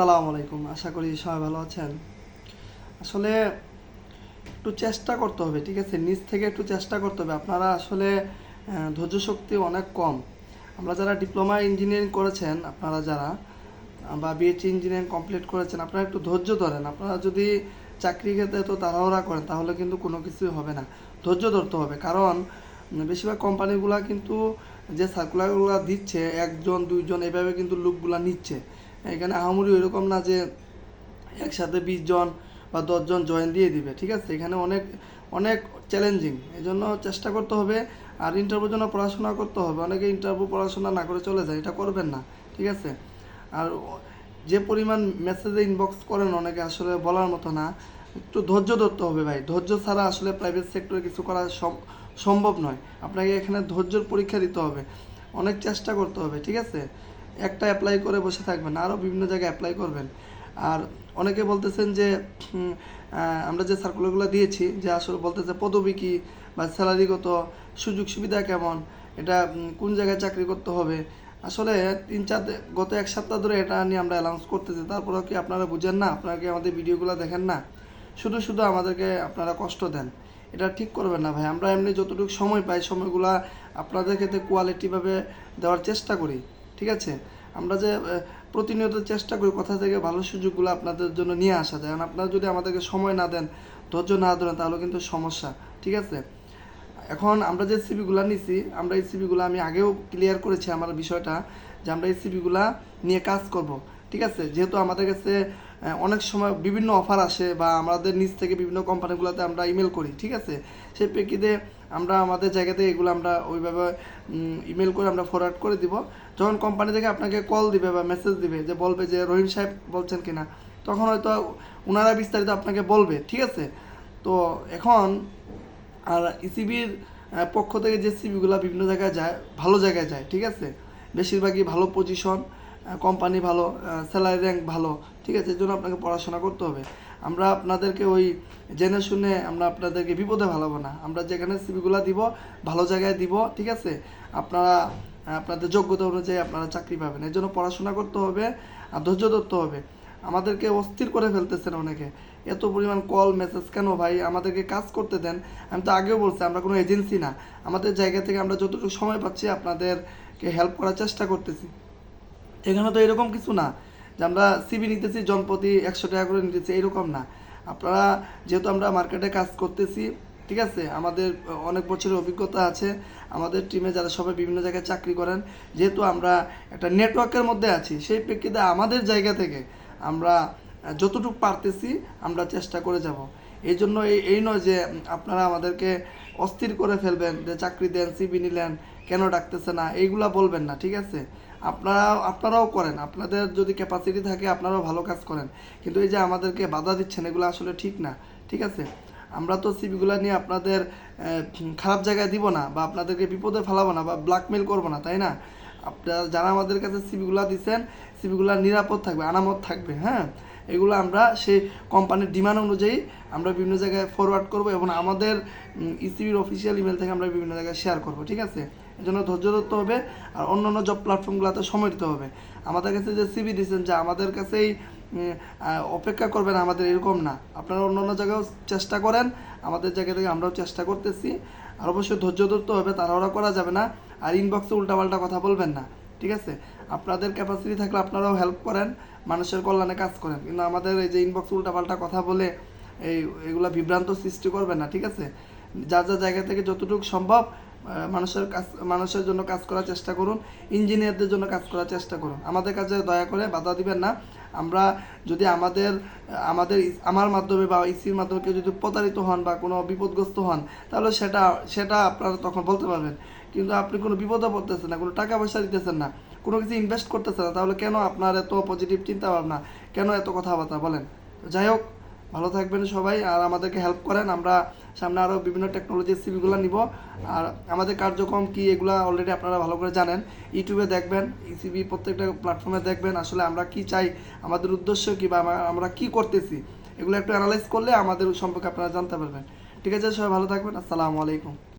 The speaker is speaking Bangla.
আসসালামু আলাইকুম, আশা করি সবাই ভালো আছেন। আসলে একটু চেষ্টা করতে হবে, ঠিক আছে? নিজ থেকে একটু চেষ্টা করতে হবে। আপনারা আসলে ধৈর্য শক্তি অনেক কম। আমরা যারা ডিপ্লোমা ইঞ্জিনিয়ারিং করেছেন, আপনারা যারা, বা বিএসসি ইঞ্জিনিয়ারিং কমপ্লিট করেছেন, আপনারা একটু ধৈর্য ধরেন। আপনারা যদি চাকরি ক্ষেত্রে তো তাড়াহুড়া করেন, তাহলে কিন্তু কোনো কিছুই হবে না। ধৈর্য ধরতে হবে। কারণ বেশিরভাগ কোম্পানিগুলা কিন্তু যে সার্কুলারগুলো দিচ্ছে, একজন, দুইজন, এভাবে কিন্তু লোকগুলা নিচ্ছে। এখানে আহামরি ওইরকম না যে একসাথে বিশ জন বা দশজন জয়েন দিয়ে দিবে, ঠিক আছে? এখানে অনেক অনেক চ্যালেঞ্জিং এই জন্য চেষ্টা করতে হবে আর ইন্টারভিউর জন্য পড়াশোনা করতে হবে। অনেকে ইন্টারভিউ পড়াশোনা না করে চলে যায়, এটা করবেন না, ঠিক আছে? আর যে পরিমাণ মেসেজে ইনবক্স করেন, অনেকে আসলে বলার মতো না। একটু ধৈর্য ধরতে হবে ভাই। ধৈর্য ছাড়া আসলে প্রাইভেট সেক্টরে কিছু করা সম- সম্ভব নয়। আপনাকে এখানে ধৈর্যর পরীক্ষা দিতে হবে। অনেক চেষ্টা করতে হবে, ঠিক আছে? একটা অ্যাপ্লাই করে বসে থাকবেন, আরও বিভিন্ন জায়গায় অ্যাপ্লাই করবেন। আর অনেকে বলতেছেন যে আমরা যে সার্কুলারগুলো দিয়েছি, যে আসলে বলতেছে পদবি কী বা স্যালারি কত, সুযোগ সুবিধা কেমন, এটা কোন জায়গায় চাকরি করতে হবে, আসলে তিন চার গত এক সপ্তাহ ধরে এটা নিয়ে আমরা অ্যানাউন্স করতেছি, তারপরেও কি আপনারা বুঝেন না, আপনারা কি আমাদের ভিডিওগুলো দেখেন না? শুধু শুধু আমাদেরকে আপনারা কষ্ট দেন, এটা ঠিক করবেন না ভাই, আমরা এমনি যতটুকু সময় পাই, সময়গুলা আপনাদের ক্ষেত্রে কোয়ালিটিভাবে দেওয়ার চেষ্টা করি। ঠিক আছে? আমরা যে প্রতিনিয়ত চেষ্টা করি কোথা থেকে ভালো সুযোগগুলো আপনাদের জন্য নিয়ে আসা যায়। আপনারা যদি আমাদেরকে সময় না দেন, ধৈর্য না ধরেন, তাহলে কিন্তু সমস্যা। ঠিক আছে? এখন আমরা যে সিবিগুলো নিছি, আমরা এই সিবিগুলো আমি আগেও ক্লিয়ার করেছি আমার বিষয়টা যে আমরা এই সিবিগুলো নিয়ে কাজ করব। ঠিক আছে? যেহেতু আমাদের কাছে অনেক সময় বিভিন্ন অফার আসে বা আমাদের নিচ থেকে বিভিন্ন কোম্পানিগুলোতে আমরা ইমেল করি, ঠিক আছে? সেই প্রেক্ষিতে আমরা আমাদের জায়গা থেকে এগুলো আমরা ওইভাবে ইমেল করে আমরা ফরওয়ার্ড করে দিব। যখন কোম্পানি থেকে আপনাকে কল দিবে বা মেসেজ দিবে যে বলবে যে রহিম সাহেব বলছেন কিনা, তখন হয়তো ওনারা বিস্তারিত আপনাকে বলবে, ঠিক আছে? তো এখন আর ইসিবির পক্ষ থেকে যে সিবিগুলো বিভিন্ন জায়গায় যায়, ভালো জায়গায় যায়, ঠিক আছে? বেশিরভাগই ভালো পজিশন কোম্পানি ভালো স্যালারি র্যাঙ্ক ভালো, ঠিক আছে এর জন্য আপনাকে পড়াশোনা করতে হবে। আমরা আপনাদেরকে ওই জেনে শুনে আমরা আপনাদেরকে বিপদে ভালাবো না। আমরা যেখানে সিবিগুলো দিব, ভালো জায়গায় দিব, ঠিক আছে? আপনারা আপনাদের যোগ্যতা অনুযায়ী আপনারা চাকরি পাবেন। এর জন্য পড়াশোনা করতে হবে, আর ধৈর্য ধরতে হবে। আমাদেরকে অস্থির করে ফেলতেছেন অনেকে। এত পরিমাণ কল মেসেজ কেন ভাই? আমাদেরকে কাজ করতে দেন। আমি তো আগেও বলছি, আমরা কোনো এজেন্সি না। আমাদের জায়গা থেকে আমরা যতটুকু সময় পাচ্ছি আপনাদেরকে হেল্প করার চেষ্টা করতেছি। এখানে তো এরকম কিছু না যে আমরা সিবি নিতেছি জনপ্রতি একশো টাকা করে নিতেছি, এরকম না। আপনারা যেহেতু আমরা মার্কেটে কাজ করতেছি, ঠিক আছে? আমাদের অনেক বছরের অভিজ্ঞতা আছে। আমাদের টিমে যারা সবাই বিভিন্ন জায়গায় চাকরি করেন, যেহেতু আমরা একটা নেটওয়ার্কের মধ্যে আছি, সেই প্রেক্ষিতে আমাদের জায়গা থেকে আমরা যতটুকু পারতেছি, আমরা চেষ্টা করে যাব। এই জন্য এই নয় যে আপনারা আমাদেরকে অস্থির করে ফেলবেন, যে চাকরি দেন সিবি নিলেন, কেন ডাকতেছে না, এইগুলা বলবেন না, ঠিক আছে? আপনারা আপনারাও করেন, আপনাদের যদি ক্যাপাসিটি থাকে, আপনারাও ভালো কাজ করেন। কিন্তু এই যে আমাদেরকে বাধা দিচ্ছেন, এগুলো আসলে ঠিক না, ঠিক আছে? আমরা তো সিবিগুলো নিয়ে আপনাদের খারাপ জায়গায় দিব না, বা আপনাদেরকে বিপদে ফেলাবো না, বা ব্ল্যাকমেল করব না, তাই না? আপনারা, যারা আমাদের কাছে সিবিগুলো দিচ্ছেন সিবিগুলো নিরাপদ থাকবে, আনামত থাকবে হ্যাঁ? এগুলো আমরা সেই কোম্পানির ডিমান্ড অনুযায়ী আমরা বিভিন্ন জায়গায় ফরওয়ার্ড করব এবং আমাদের ইসিবির অফিসিয়াল ইমেল থেকে আমরা বিভিন্ন জায়গায় শেয়ার করব, ঠিক আছে? জন্য ধৈর্য ধরতে হবে আর অন্য অন্য জব প্ল্যাটফর্মগুলোতে সময় দিতে হবে। আমাদের কাছে যে সিবি দিচ্ছেন যে আমাদের কাছেই অপেক্ষা করবেন আমাদের এরকম না। আপনারা অন্য অন্য জায়গায়ও চেষ্টা করেন, আমাদের জায়গা থেকে আমরাও চেষ্টা করতেছি। আর অবশ্যই ধৈর্য ধরতে হবে, তাড়াহুড়া করা যাবে না। আর ইনবক্সে উল্টাপাল্টা কথা বলবেন না। ঠিক আছে? আপনাদের ক্যাপাসিটি থাকলে আপনারাও হেল্প করেন, মানুষের কল্যাণে কাজ করেন। কিন্তু আমাদের এই যে ইনবক্স উল্টাপাল্টা কথা বলে এই, এগুলা বিভ্রান্ত সৃষ্টি করবে না, ঠিক আছে? যার যার জায়গা থেকে যতটুকু সম্ভব মানুষের কাজ, মানুষের জন্য কাজ করার চেষ্টা করুন, ইঞ্জিনিয়ারদের জন্য কাজ করার চেষ্টা করুন। আমাদের কাছে দয়া করে বাধা দিবেন না। আমরা যদি আমাদের আমাদের আমার মাধ্যমে বা ইসির মাধ্যমে কেউ যদি প্রতারিত হন বা কোনো বিপদগ্রস্ত হন, তাহলে সেটা সেটা আপনারা তখন বলতে পারবেন। কিন্তু আপনি কোনো বিপদে পড়তেছেন না, কোনো টাকা পয়সা দিতেছেন না, কোনো কিছু ইনভেস্ট করতেছেন না, তাহলে কেন আপনার এত পজিটিভ চিন্তা ভাবনা কেন এত কথাবার্তা? বলেন। যাই হোক, ভালো থাকবেন সবাই, আর আমাদেরকে হেল্প করেন। আমরা সামনে আরও বিভিন্ন টেকনোলজির সিভিগুলো নিব। আর আমাদের কার্যক্রম কি এগুলো অলরেডি আপনারা ভালো করে জানেন। ইউটিউবে দেখবেন ইসিবি প্রত্যেকটা প্ল্যাটফর্মে দেখবেন, আসলে আমরা কি চাই, আমাদের উদ্দেশ্য কি, বা আমরা কি করতেছি, এগুলো একটু অ্যানালাইজ করলে আমাদের সম্পর্কে আপনারা জানতে পারবেন। ঠিক আছে, সবাই ভালো থাকবেন। আসসালামু আলাইকুম।